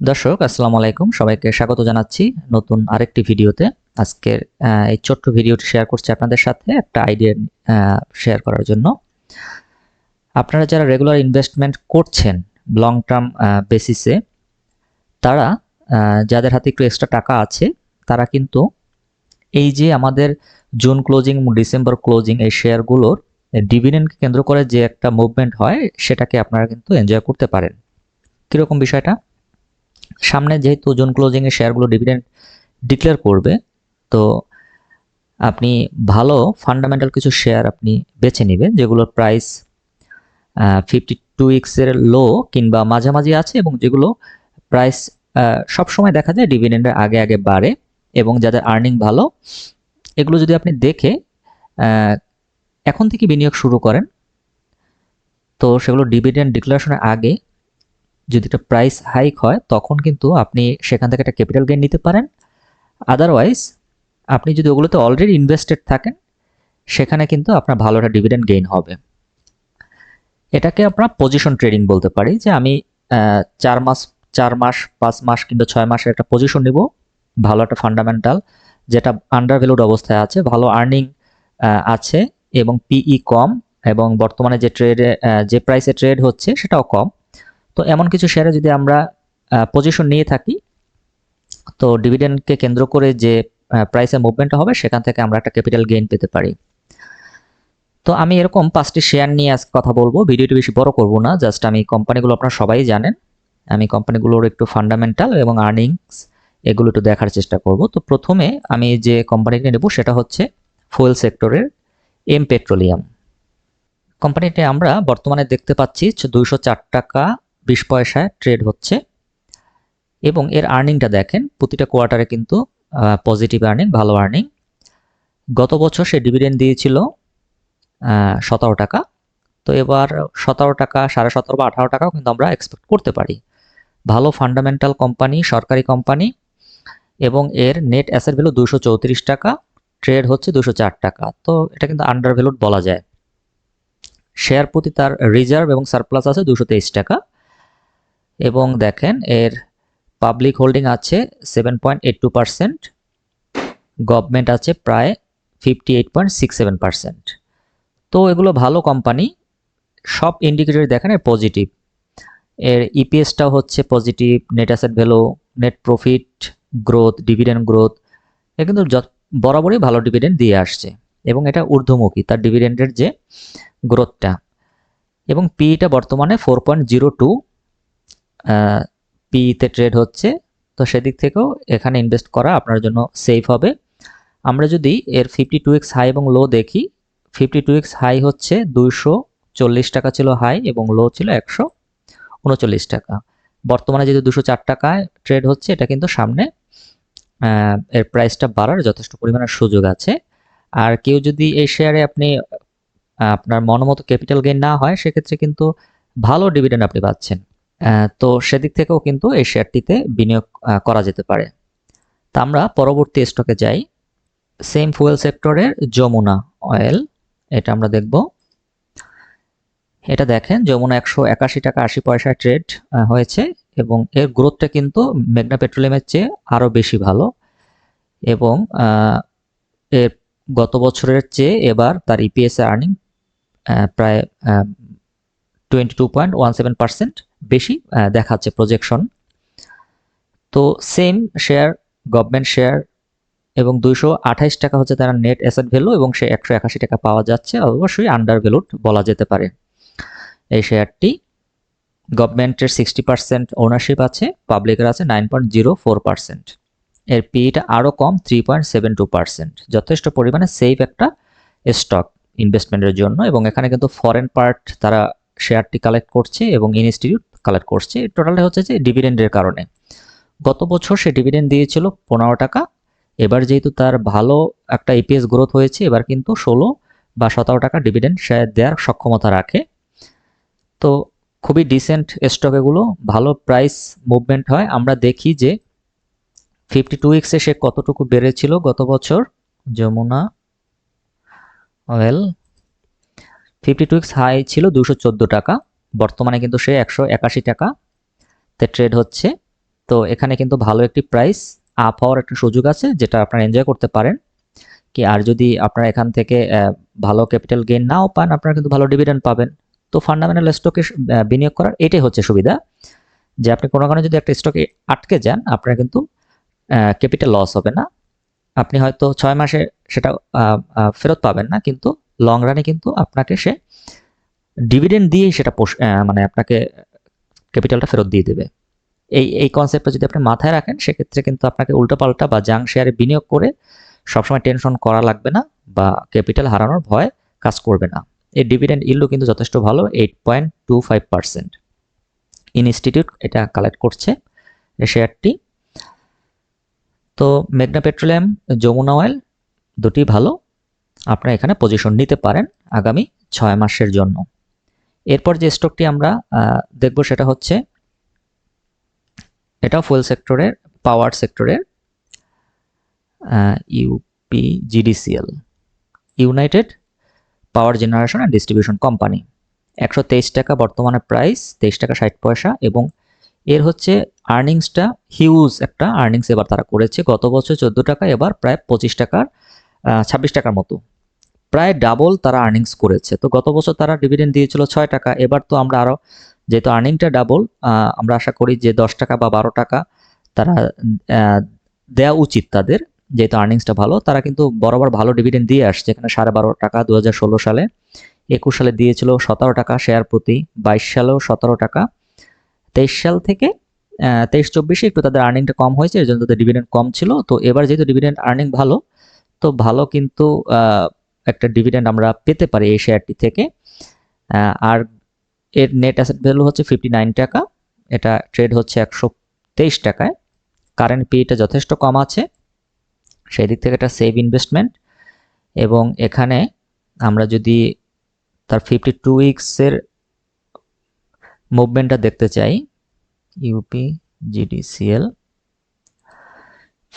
দর্শক, আসসালামু আলাইকুম। সবাইকে স্বাগত জানাচ্ছি নতুন আরেকটি ভিডিওতে। আজকের এই ছোট্ট ভিডিওটি শেয়ার করছি আপনাদের সাথে একটা আইডিয়া শেয়ার করার জন্য। আপনারা যারা রেগুলার ইনভেস্টমেন্ট করছেন লং টার্ম বেসিসে তারা যাদের হাতে একটু এক্সট্রা টাকা আছে, তারা কিন্তু এই যে আমাদের জুন ক্লোজিং ডিসেম্বর ক্লোজিং এই শেয়ারগুলোর ডিভিডেন্ডকে কেন্দ্র করে যে একটা মুভমেন্ট হয়, সেটাকে আপনারা কিন্তু এনজয় করতে পারেন। কীরকম বিষয়টা? সামনে যেহেতু জুন ক্লোজিং এর শেয়ারগুলো ডিভিডেন্ড ডিক্লেয়ার করবে, তো আপনি ভালো ফান্ডামেন্টাল কিছু শেয়ার আপনি বেছে নেবেন, যেগুলোর প্রাইস ফিফটি টু এর লো কিংবা মাঝামাঝি আছে এবং যেগুলো প্রাইস সবসময় দেখা যায় ডিভিডেন্ডের আগে আগে বাড়ে এবং যাদের আর্নিং ভালো, এগুলো যদি আপনি দেখে এখন থেকে বিনিয়োগ শুরু করেন, তো সেগুলো ডিভিডেন্ড ডিক্লারেশনের আগে যদি একটা প্রাইস হাইক হয়, তখন কিন্তু আপনি সেখান থেকে একটা ক্যাপিটাল গেইন নিতে পারেন। আদারওয়াইজ আপনি যদি ওগুলোতে অলরেডি ইনভেস্টেড থাকেন, সেখানে কিন্তু আপনার ভালো একটা ডিভিডেন্ড গেইন হবে। এটাকে আমরা পজিশন ট্রেডিং বলতে পারি, যে আমি চার মাস চার মাস, পাঁচ মাস কিংবা ছয় মাসের একটা পজিশন নিব। ভালো একটা ফান্ডামেন্টাল যেটা আন্ডার ভ্যালুড অবস্থায় আছে, ভালো আর্নিং আছে এবং পিই কম এবং বর্তমানে যে ট্রেডে যে প্রাইসে ট্রেড হচ্ছে, সেটাও কম। তো এমন কিছু শেয়ারে যদি আমরা পজিশন নিয়ে থাকি, তো ডিভিডেন্ডকে কেন্দ্র করে যে প্রাইসের মুভমেন্টটা হবে, সেখান থেকে আমরা একটা ক্যাপিটাল গেইন পেতে পারি। তো আমি এরকম পাঁচটি শেয়ার নিয়ে আজ কথা বলব। ভিডিওটি বেশি বড় করব না জাস্ট আমি কোম্পানিগুলো আপনারা সবাই জানেন। আমি কোম্পানিগুলোর একটু ফান্ডামেন্টাল এবং আর্নিংস এগুলো একটু দেখার চেষ্টা করব। তো প্রথমে আমি যে কোম্পানিটি নেব, সেটা হচ্ছে ফুয়েল সেক্টরের এম পেট্রোলিয়াম কোম্পানিটি আমরা বর্তমানে দেখতে পাচ্ছি দুইশো চার টাকা বিশ পয়সায় ট্রেড হচ্ছে। এবং এর আর্নিংটা দেখেন, প্রতিটা কোয়ার্টারে কিন্তু পজিটিভ আর্নিং ভালো আর্নিং গত বছর সে ডিভিডেন্ড দিয়েছিল সতেরো টাকা। তো এবার সতেরো টাকা, সাড়ে সতেরো বা আঠারো টাকাও কিন্তু আমরা এক্সপেক্ট করতে পারি। ভালো ফান্ডামেন্টাল কোম্পানি সরকারি কোম্পানি এবং এর নেট অ্যাসেট ভ্যালু দুশো চৌত্রিশ টাকা ট্রেড হচ্ছে দুশো চার টাকা। তো এটা কিন্তু আন্ডার ভ্যালুড বলা যায়। শেয়ার প্রতি তার রিজার্ভ এবং সারপ্লাস আছে দুশো তেইশ টাকা। এবং দেখেন এর পাবলিক হোল্ডিং আছে seven point eight two percent government আছে প্রায় fifty eight point six seven percent তো এগুলো ভালো কোম্পানি সব ইন্ডিকেটর দেখেন এর পজিটিভ এর ইপিএসটাও হচ্ছে positive net asset value net profit growth dividend growth এ কিন্তু বরাবরই ভালো ডিভিডেন্ড দিয়ে আসছে। এবং এটা ঊর্ধ্বমুখী, তার ডিভিডেন্ডের যে গ্রোথটা এবং পিটা বর্তমানে ফোর পয়েন্ট জিরো টু পিতে ট্রেড হচ্ছে, তো সেদিক থেকেও এখানে ইনভেস্ট করা আপনার জন্য সেফ হবে। আমরা যদি এর ফিফটি টু এক্স হাই এবং লো দেখি ফিফটি টু এক্স হাই হচ্ছে দুইশো চল্লিশ টাকা ছিল হাই এবং লো ছিল একশো উনচল্লিশ টাকা। বর্তমানে যেহেতু দুশো চার টাকায় ট্রেড হচ্ছে, এটা কিন্তু সামনে এর প্রাইসটা বাড়ার যথেষ্ট পরিমাণের সুযোগ আছে। আর কেউ যদি এই শেয়ারে আপনি আপনার মনোমতো ক্যাপিটাল গেইন না হয়, সেক্ষেত্রে কিন্তু ভালো ডিভিডেন্ড আপনি পাচ্ছেন। তো সেদিক থেকেও কিন্তু এই শেয়ারটিতে বিনিয়োগ করা যেতে পারে। তা আমরা পরবর্তী স্টকে যাই। সেম ফুয়েল সেক্টরের যমুনা অয়েল এটা আমরা দেখব। এটা দেখেন, যমুনা একশো একাশি টাকা আশি পয়সা ট্রেড হয়েছে এবং এর গ্রোথটা কিন্তু মেঘনা পেট্রোলিয়ামের চেয়ে আরও বেশি ভালো এবং এর গত বছরের চেয়ে এবার তার ইপিএস আর্নিং প্রায় twenty two point one seven percent বেশি দেখাচ্ছে প্রজেকশন তো সেম শেয়ার গভর্নমেন্ট শেয়ার এবং দুইশো আঠাইশ টাকা হচ্ছে তার নেট অ্যাসেট ভ্যালু এবং সে একশো একাশি টাকা পাওয়া যাচ্ছে, অবশ্যই আন্ডার ভ্যালুড বলা যেতে পারে। এই শেয়ারটি গভর্নমেন্টের সিক্সটি পার্সেন্ট ওনারশিপ আছে পাবলিকের আছে nine point zero four percent এর পিটা আরও কম three point seven two percent যথেষ্ট পরিমাণে সেফ একটা স্টক ইনভেস্টমেন্টের জন্য, এবং এখানে কিন্তু ফরেন পার্ট তারা শেয়ারটি কালেক্ট করছে এবং ইনস্টিটিউট কালেক্ট করছে। টোটালটা হচ্ছে যে ডিভিডেন্ডের কারণে। গত বছর সে ডিভিডেন্ড দিয়েছিল পনেরো টাকা। এবার যেহেতু তার ভালো একটা ইপিএস গ্রোথ হয়েছে, এবার কিন্তু ষোলো বা সতেরো টাকা ডিভিডেন্ড সে দেওয়ার সক্ষমতা রাখে। তো খুবই ডিসেন্ট স্টক এগুলো, ভালো প্রাইস মুভমেন্ট হয়। আমরা দেখি যে ফিফটি টু উইক্সে সে কতটুকু বেড়েছিল গত বছর? Jamuna oil fifty two weeks high ছিল দুশো চোদ্দ টাকা, বর্তমানে কিন্তু সে একশো একাশি টাকা। তে ট্রেড হচ্ছে। তো এখানে কিন্তু ভালো একটি প্রাইস আপ হওয়ার একটা সুযোগ আছে, যেটা আপনারা এনজয় করতে পারেন। কি, আর যদি আপনারা এখান থেকে ভালো ক্যাপিটাল গেইন নাও পান, আপনারা কিন্তু ভালো ডিভিডেন্ড পাবেন। তো ফান্ডামেন্টাল স্টকে বিনিয়োগ করার এটাই হচ্ছে সুবিধা, যে আপনি কোনো কারণে যদি একটা স্টকে আটকে যান, আপনার কিন্তু ক্যাপিটাল লস হবে না। আপনি হয়তো ছয় মাসে সেটা ফেরত পাবেন না, কিন্তু লং রানে কিন্তু আপনাকে সে ডিভিডেন্ড দিয়েই সেটা মানে আপনাকে ক্যাপিটালটা ফেরত দিয়ে দেবে। এই এই কনসেপ্টটা যদি আপনি মাথায় রাখেন, সেক্ষেত্রে কিন্তু আপনাকে উল্টোপাল্টা বা জাং শেয়ারে বিনিয়োগ করে সবসময় টেনশন করা লাগবে না বা ক্যাপিটাল হারানোর ভয় কাজ করবে না। এই ডিভিডেন্ড ইল্ডও কিন্তু যথেষ্ট ভালো eight point two five percent institute এটা কালেক্ট করছে শেয়ারটি তো মেঘনা পেট্রোলিয়াম যমুনা অয়েল দুটি ভালো। আপনারা এখানে পজিশন নিতে পারেন আগামী ছয় মাসের জন্য। এরপর যে স্টকটি আমরা দেখব সেটা হচ্ছে, এটাও ফুয়েল সেক্টরের পাওয়ার সেক্টরের UP GDCL United Power Generation and Distribution company একশো তেইশ টাকা বর্তমানে প্রাইস তেইশ টাকা ষাট পয়সা এবং এর হচ্ছে আর্নিংসটা হিউজ একটা আর্নিংস এবার তারা করেছে। গত বছর চোদ্দ টাকা, এবার প্রায় পঁচিশ টাকার ছাব্বিশ টাকার মতো। প্রায় ডাবল তারা আর্নিংস করেছে। তো গত বছর তারা ডিভিডেন্ড দিয়েছিল ছয় টাকা। এবার তো আমরা আরও যেহেতু আর্নিংটা ডাবল আমরা আশা করি যে দশ টাকা বা বারো টাকা তারা দেওয়া উচিত তাদের। যেহেতু আর্নিংসটা ভালো, তারা কিন্তু বরাবর ভালো ডিভিডেন্ড দিয়ে আসছে। এখানে সাড়ে বারো টাকা দু হাজার ষোলো সালে, একুশ সালে দিয়েছিল সতেরো টাকা শেয়ার প্রতি, বাইশ সালেও সতেরো টাকা। তেইশ সাল থেকে তেইশ চব্বিশে একটু তাদের আর্নিংটা কম হয়েছে এর জন্য তাদের ডিভিডেন্ড কম ছিল। তো এবার যেহেতু ডিভিডেন্ড আর্নিং ভালো তো ভালো কিন্তু একটা ডিভিডেন্ড আমরা পেতে পারি এই শেয়ারটি থেকে। আর এর নেট অ্যাসেট ভ্যালু হচ্ছে ফিফটি নাইন টাকা। এটা ট্রেড হচ্ছে একশো তেইশ টাকায়। কারেন্ট পিটা যথেষ্ট কম আছে। সেই দিক থেকে এটা সেভ ইনভেস্টমেন্ট এবং এখানে আমরা যদি তার ফিফটি টু উইক্সের মুভমেন্টটা দেখতে চাই ইউপি জিডিসিএল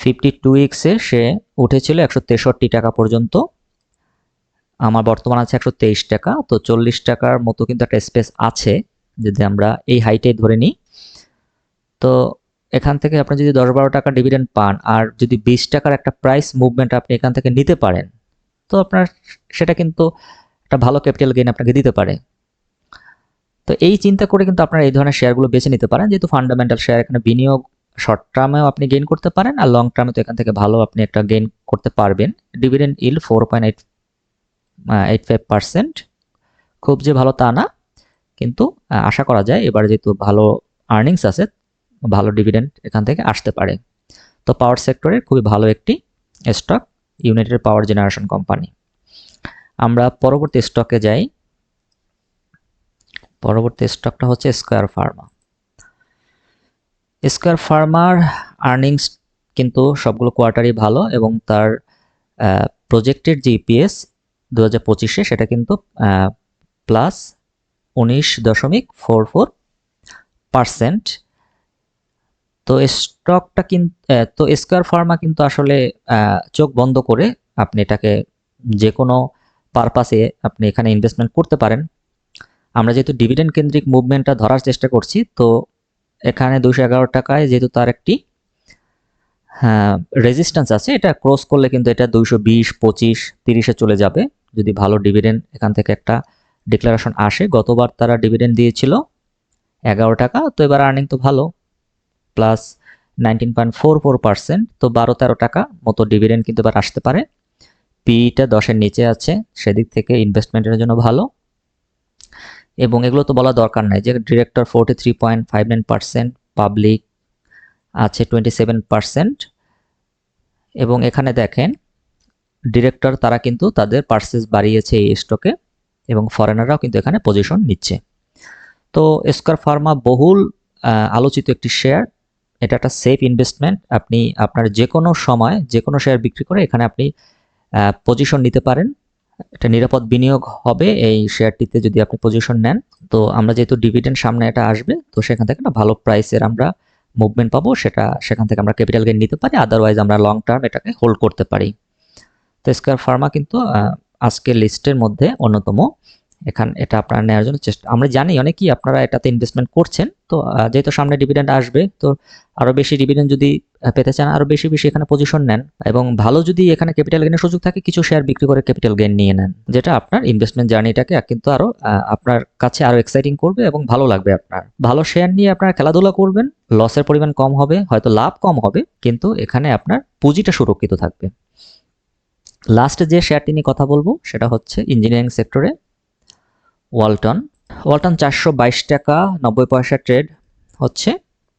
ফিফটি টু উইক্সে সে উঠেছিল একশো তেষট্টি টাকা পর্যন্ত। আমার বর্তমান আছে একশো তেইশ টাকা, তো চল্লিশ টাকার মতো কিন্তু একটা স্পেস আছে, যদি আমরা এই হাইটাই ধরে নিই। তো এখান থেকে আপনি যদি দশ বারো টাকা ডিভিডেন্ড পান, আর যদি বিশ টাকার একটা প্রাইস মুভমেন্ট আপনি এখান থেকে নিতে পারেন, তো আপনার সেটা কিন্তু একটা ভালো ক্যাপিটাল গেইন আপনাকে দিতে পারে। তো এই চিন্তা করে কিন্তু আপনারা এই ধরনের শেয়ারগুলো বেছে নিতে পারেন, যেহেতু ফান্ডামেন্টাল শেয়ার এখানে বিনিয়োগ শর্ট টার্মেও আপনি গেইন করতে পারেন আর লং টার্মে তো এখান থেকে ভালো আপনি একটা গেইন করতে পারবেন। Dividend yield four point eight eight five percent খুব যে ভালো তা না, কিন্তু আশা করা যায় এবার যেহেতু ভালো আর্নিংস আছে, ভালো ডিভিডেন্ড এখান থেকে আসতে পারে। তো পাওয়ার সেক্টরে খুবই ভালো একটি stock United Power Generation company আমরা পরবর্তী স্টকে যাই। পরবর্তী স্টকটা হচ্ছে স্কয়ার ফার্মা স্কয়ার ফার্মার আর্নিংস কিন্তু সবগুলো কোয়ার্টারই ভালো এবং তার প্রজেক্টের যে ইপিএস দু হাজার পঁচিশে সেটা কিন্তু প্লাস উনিশ দশমিক ফোর ফোর পার্সেন্ট তো স্টকটা কিন্তু তো স্কয়ার ফার্মা কিন্তু আসলে চোখ বন্ধ করে আপনি এটাকে যে কোনো পারপাসে আপনি এখানে ইনভেস্টমেন্ট করতে পারেন। আমরা যেহেতু ডিভিডেন্ড কেন্দ্রিক মুভমেন্টটা ধরার চেষ্টা করছি, তো এখানে দুশো এগারো টাকায় যেহেতু তার একটি হ্যাঁ রেজিস্ট্যান্স আছে, এটা ক্রস করলে কিন্তু এটা দুইশো বিশ, পঁচিশ, তিরিশে চলে যাবে। যদি ভালো ডিভিডেন্ড এখান থেকে একটা ডিক্লারেশন আসে, গতবার তারা ডিভিডেন্ড দিয়েছিল এগারো টাকা, তো এবার আর্নিং তো ভালো plus nineteen point four four percent তো বারো তেরো টাকা মতো ডিভিডেন্ড কিন্তু এবার আসতে পারে। পিটা দশের নিচে আছে, সেদিক থেকে ইনভেস্টমেন্টের জন্য ভালো। এবং এগুলো তো বলা দরকার নাই যে director forty three point five nine percent public আছে টোয়েন্টি সেভেন পার্সেন্ট এবং এখানে দেখেন ডিরেক্টর তারা কিন্তু তাদের পার্সেস বাড়িয়েছে এই স্টকে এবং ফরেনাররাও কিন্তু এখানে পজিশন নিচ্ছে। তো স্কয়ার ফার্মা বহুল আলোচিত একটি শেয়ার এটা একটা সেফ ইনভেস্টমেন্ট আপনি আপনার যে কোনো সময় যে কোনো শেয়ার বিক্রি করে এখানে আপনি পজিশন নিতে পারেন। এটা নিরাপদ বিনিয়োগ হবে এই শেয়ারটিতে যদি আপনি পজিশন নেন। তো আমরা যেহেতু ডিভিডেন্ড সামনে এটা আসবে, তো সেখান থেকে একটা ভালো প্রাইসের আমরা মুভমেন্ট পাবো, সেটা সেখান থেকে আমরা ক্যাপিটাল গেইন নিতে পারি আদারওয়াইজ আমরা লং টার্ম এটাকে হোল্ড করতে পারি। তো স্কয়ার ফার্মা কিন্তু আজকের লিস্টের মধ্যে অন্যতম। এখান, এটা আপনারা নেওয়ার জন্য চেষ্টা, আমরা জানি অনেকেই আপনারা এটাতে ইনভেস্টমেন্ট করছেন, তো যেহেতু সামনে ডিভিডেন্ড আসবে, তো আরও বেশি ডিভিডেন্ড যদি পেতে চান আরও বেশি বেশি এখানে পজিশন নেন এবং ভালো যদি এখানে ক্যাপিটাল গেনের সুযোগ থাকে কিছু শেয়ার বিক্রি করে ক্যাপিটাল গেন নিয়ে নেন যেটা আপনার ইনভেস্টমেন্ট জার্নিটাকে কিন্তু আরও আহ, আপনার কাছে আরও এক্সাইটিং করবে এবং ভালো লাগবে আপনার। ভালো শেয়ার নিয়ে আপনারা খেলাধুলা করবেন লসের পরিমাণ কম হবে হয়তো লাভ কম হবে কিন্তু এখানে আপনার পুঁজিটা সুরক্ষিত থাকবে। লাস্টে যে শেয়ারটি নিয়ে কথা বলব সেটা হচ্ছে ইঞ্জিনিয়ারিং সেক্টরে ওয়ালটন ওয়ালটন চারশো বাইশ টাকা নব্বই পয়সা ট্রেড হচ্ছে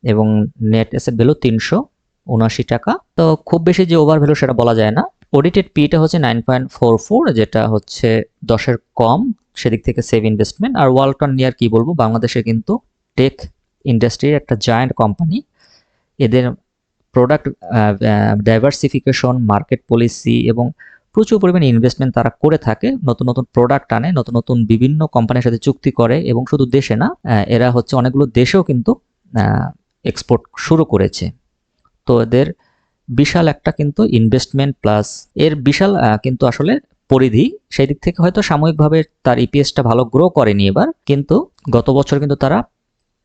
এবং নেট অ্যাসেট ভ্যালু তিনশো। উনআশি টাকা। তো খুব বেশি যে ওভার ভ্যালু সেটা বলা যায় না। অডিটেড পিটা হচ্ছে নাইন পয়েন্ট ফোর ফোর যেটা হচ্ছে দশের কম, সেদিক থেকে সেভ ইনভেস্টমেন্ট আর ওয়ালটন নিয়ে আর কি বলব, বাংলাদেশে কিন্তু টেক ইন্ডাস্ট্রির একটা জায়ান্ট কোম্পানি এদের প্রোডাক্ট ডাইভার্সিফিকেশন মার্কেট পলিসি এবং প্রচুর পরিমাণে ইনভেস্টমেন্ট তারা করে থাকে। নতুন নতুন প্রোডাক্ট আনে, নতুন নতুন বিভিন্ন কোম্পানির সাথে চুক্তি করে এবং শুধু দেশে না এরা হচ্ছে অনেকগুলো দেশেও কিন্তু এক্সপোর্ট শুরু করেছে। তো এদের বিশাল একটা কিন্তু ইনভেস্টমেন্ট প্লাস এর বিশাল কিন্তু আসলে পরিধি। সেই দিক থেকে হয়তো সাময়িকভাবে তার ইপিএসটা ভালো গ্রো করেনি এবার, কিন্তু গত বছর কিন্তু তারা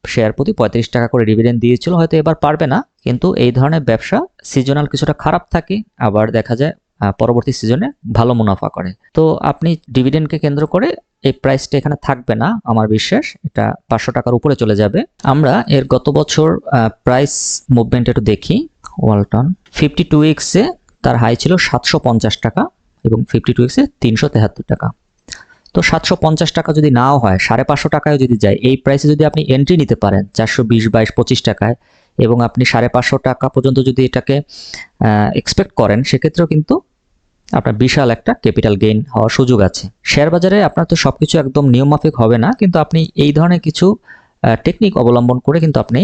শেয়ার প্রতি পঁয়ত্রিশ টাকা করে ডিভিডেন্ড দিয়েছিল, হয়তো এবার পারবে না। কিন্তু এই ধরনের ব্যবসা সিজনাল কিছুটা খারাপ থাকে, আবার দেখা যায় পরবর্তী সিজনে ভালো মুনাফা করে। তো আপনি ডিভিডেন্ডকে কেন্দ্র করে এই প্রাইসটা এখানে থাকবে না, আমার বিশ্বাস। এটা পাঁচশো টাকার উপরে চলে যাবে। আমরা এর গত বছর প্রাইস মুভমেন্ট একটু দেখি। ওয়ালটন ফিফটি টু উইক্সে তার হাই ছিল সাতশো পঞ্চাশ টাকা এবং ফিফটি টু উইক্সে তিনশো তেহাত্তর টাকা। তো সাতশো পঞ্চাশ টাকা যদি নাও হয়, সাড়ে পাঁচশো টাকায় যদি যায়, এই প্রাইসে যদি আপনি এন্ট্রি নিতে পারেন, চারশো বিশ বাইশ পঁচিশ টাকায়, এবং আপনি সাড়ে পাঁচশো টাকা পর্যন্ত যদি এটাকে এক্সপেক্ট করেন, সেক্ষেত্রেও কিন্তু আপনার বিশাল একটা ক্যাপিটাল গেইন হওয়ার সুযোগ আছে। শেয়ার বাজারে আপনার তো সব কিছু একদম নিয়মমাফিক হবে না, কিন্তু আপনি এই ধরনের কিছু টেকনিক অবলম্বন করে কিন্তু আপনি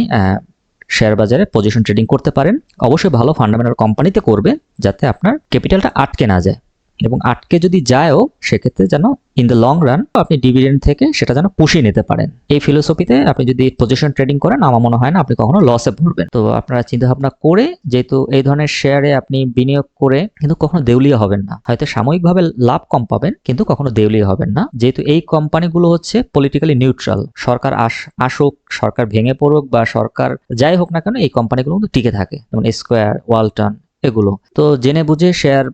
শেয়ার বাজারে পজিশন ট্রেডিং করতে পারেন। অবশ্যই ভালো ফান্ডামেন্টাল কোম্পানিতে করবে, যাতে আপনার ক্যাপিটালটা আটকে না যায়। এবং আটকে যদি যায়ও, সেক্ষেত্রে যেন ইন দ্য লং রান আপনি ডিভিডেন্ড থেকে সেটা যেন পুষিয়ে নিতে পারেন। এই ফিলোসফিতে আপনি যদি পজিশন ট্রেডিং করেন, আমার মনে হয় না আপনি কখনো লসে পড়বেন তো আপনারা চিন্তা ভাবনা করে, যেহেতু এই ধরনের শেয়ারে আপনি বিনিয়োগ করে কিন্তু কখনো দেউলিয়া হবেন না। হয়তো সাময়িকভাবে লাভ কম পাবেন, কিন্তু কখনো দেউলিয়া হবেন না। যেহেতু এই কোম্পানিগুলো হচ্ছে পলিটিক্যালি নিউট্রাল সরকার আস, আসুক, সরকার ভেঙে পড়ুক বা সরকার যাই হোক না কেন, এই কোম্পানিগুলো কিন্তু টিকে থাকে। যেমন স্কোয়ার ওয়ালটন এগুলো। তো জেনে বুঝে শেয়ার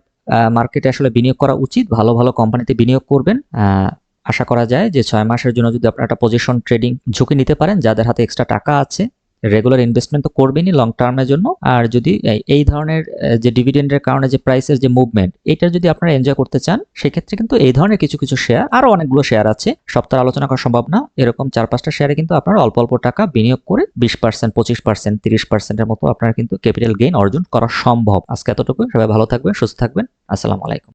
মার্কেটে আসলে বিনিয়োগ করা উচিত, ভালো ভালো কোম্পানিতে বিনিয়োগ করবেন। আশা করা যায় যে ছয় মাসের জন্য যদি আপনারা একটা পজিশন ট্রেডিং ঝুঁকি নিতে পারেন, যাদের হাতে এক্সট্রা টাকা আছে রেগুলার ইনভেস্টমেন্ট তো করবেনই লং টার্মের জন্য। আর যদি, এই- ধরনের যে ডিভিডেন্ডের কারণে যে প্রাইসের যে মুভমেন্ট এটা যদি আপনারা এনজয় করতে চান, সেক্ষেত্রে কিন্তু এই ধরনের কিছু কিছু শেয়ার আরও অনেকগুলো শেয়ার আছে। সপ্তাহে আলোচনা করা সম্ভব না। এরকম চার, পাঁচটা শেয়ারে কিন্তু আপনারা অল্প অল্প টাকা বিনিয়োগ করে বিশ পার্সেন্ট পঁচিশ পার্সেন্ট তিরিশ পার্সেন্টের মতো আপনার কিন্তু ক্যাপিটাল গেইন অর্জন করা সম্ভব। আজকে এতটুকু সবাই ভালো থাকবেন, সুস্থ থাকবেন। আসসালামু আলাইকুম।